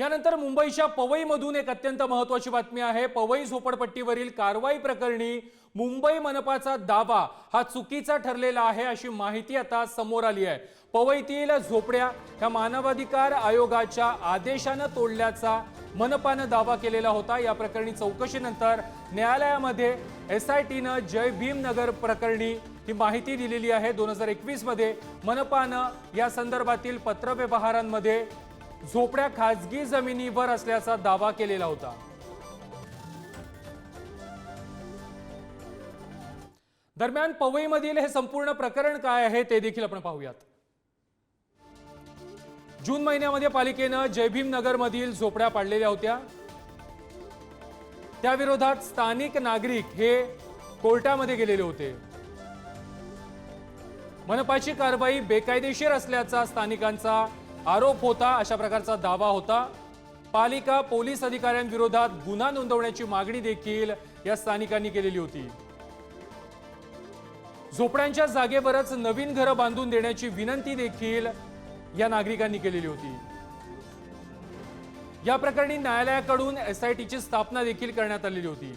यानंतर मुंबईच्या पवईमधून एक अत्यंत महत्वाची बातमी आहे. पवई झोपडपट्टीवरील कारवाई प्रकरणी मुंबई मनपाचा दावा हा चुकीचा ठरलेला आहे अशी माहिती आता समोर आली आहे. पवईतील झोपड्या ह्या मानवाधिकार आयोगाच्या आदेशानं तोडल्याचा मनपानं दावा केलेला होता. या प्रकरणी चौकशीनंतर न्यायालयामध्ये एस आय टीनं जय भीम नगर प्रकरणी ही माहिती दिलेली आहे. दोन हजार एकवीसमध्ये मनपानं या संदर्भातील पत्रव्यवहारांमध्ये झोपड्या खाजगी जमिनीवर असल्याचा दावा केलेला होता. दरम्यान पवईमधील हे संपूर्ण प्रकरण काय आहे ते देखील आपण पाहूयात. जून महिन्यामध्ये पालिकेनं जयभीम नगरमधील झोपड्या पाडलेल्या होत्या. त्याविरोधात स्थानिक नागरिक हे कोर्टामध्ये गेलेले होते. मनपाची कारवाई बेकायदेशीर असल्याचा स्थानिकांचा आरोप होता अशा प्रकारचा दावा होता. पालिका पोलीस अधिकाऱ्यांविरोधात गुन्हा नोंदवण्याची मागणी देखील या स्थानिकांनी केलेली होती. झोपड्यांच्या जागेवरच नवीन घरं बांधून देण्याची विनंती देखील या नागरिकांनी केलेली होती. या प्रकरणी न्यायालयाकडून एसआयटीची स्थापना देखील करण्यात आलेली होती.